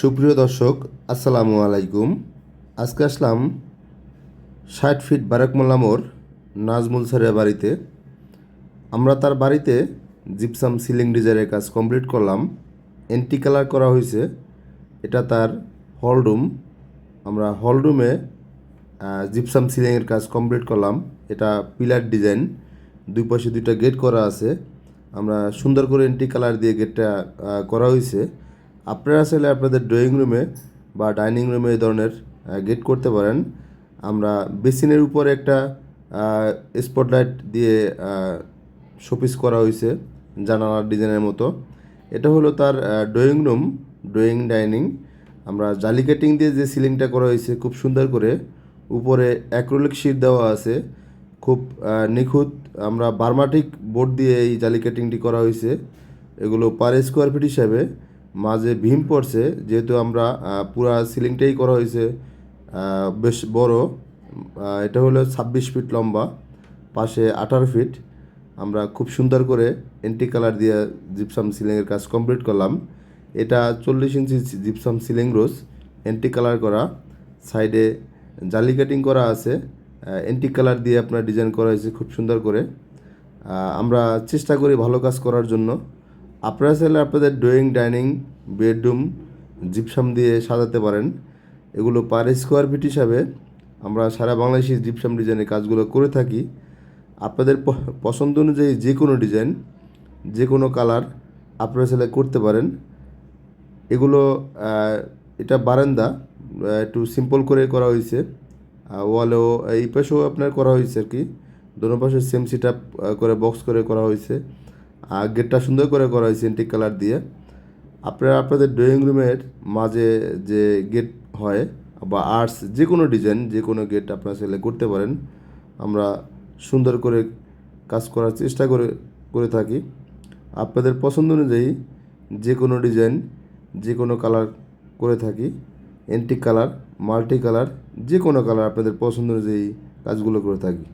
সুপ্রিয় দর্শক, আসসালামু আলাইকুম। আজকে আসলাম ষাট ফিট বারাক মোল্লা মোড়, নাজমুল স্যারের বাড়িতে। আমরা তার বাড়িতে জিপসাম সিলিং ডিজাইনের কাজ কমপ্লিট করলাম। এন্টি কালার করা হয়েছে। এটা তার হল রুম। আমরা হল রুমে জিপসাম সিলিংয়ের কাজ কমপ্লিট করলাম। এটা পিলার ডিজাইন। দুই পাশে দুইটা গেট করা আছে। আমরা সুন্দর করে এন্টি কালার দিয়ে গেটটা করা হয়েছে। আপনারা চাইলে আপনাদের ড্রয়িং রুমে বা ডাইনিং রুমে এই ধরনের গেট করতে পারেন। আমরা বেসিনের উপরে একটা স্পটলাইট দিয়ে শোপিস করা হয়েছে জানালার ডিজাইনের মতো। এটা হলো তার ড্রয়িং রুম ড্রয়িং ডাইনিং আমরা জালি কাটিং দিয়ে যে সিলিংটা করা হয়েছে খুব সুন্দর করে, উপরে অ্যাক্রোলিক শিট দেওয়া আছে। খুব নিখুঁত আমরা বার্মাটিক বোর্ড দিয়ে এই জালি কাটিংটি করা হয়েছে এগুলো পার স্কোয়ার ফিট হিসাবে। মাঝে ভীম পড়ছে, যেহেতু আমরা পুরা সিলিংটাই করা হয়েছে বেশ বড়। এটা হলো ছাব্বিশ ফিট লম্বা, পাশে আঠারো ফিট। আমরা খুব সুন্দর করে এন্টি কালার দিয়ে জিপসাম সিলিংয়ের কাজ কমপ্লিট করলাম। এটা চল্লিশ ইঞ্চি জিপসাম সিলিং রোজ এন্টি কালার করা। সাইডে জালি কাটিং করা আছে এন্টি কালার দিয়ে আপনার ডিজাইন করা হয়েছে খুব সুন্দর করে। আমরা চেষ্টা করি ভালো কাজ করার জন্য। আপনারা চাইলে আপনাদের ড্রয়িং, ডাইনিং, বেডরুম, জিপসাম দিয়ে সাজাতে পারেন। এগুলো পার স্কোয়ার ফিট হিসাবে আমরা সারা বাংলাদেশি জিপসাম ডিজাইনের কাজগুলো করে থাকি। আপনাদের পছন্দ অনুযায়ী যে কোনো ডিজাইন যে কোনো কালার আপনারা চাইলে করতে পারেন। এগুলো এটা বারান্দা একটু সিম্পল করে করা হয়েছে। ওয়ালেও, এই পাশেও আপনার করা হয়েছে আর কি। দোনো পাশে সেম সিট আপ করে বক্স করে করা হয়েছে। আর গেটটা সুন্দর করে করা হয়েছে এন্টিক কালার দিয়ে। আপনারা আপনাদের ড্রয়িং রুমের মাঝে যে গেট হয় বা আর্টস যে কোনো ডিজাইন যে কোনো গেট আপনারা চাইলে করতে পারেন। আমরা সুন্দর করে কাজ করার চেষ্টা করে করে থাকি। আপনাদের পছন্দ অনুযায়ী যে কোনো ডিজাইন যে কোনো কালার করে থাকি। এন্টিক কালার মাল্টি কালার যে কোনো কালার আপনাদের পছন্দ অনুযায়ী কাজগুলো করে থাকি।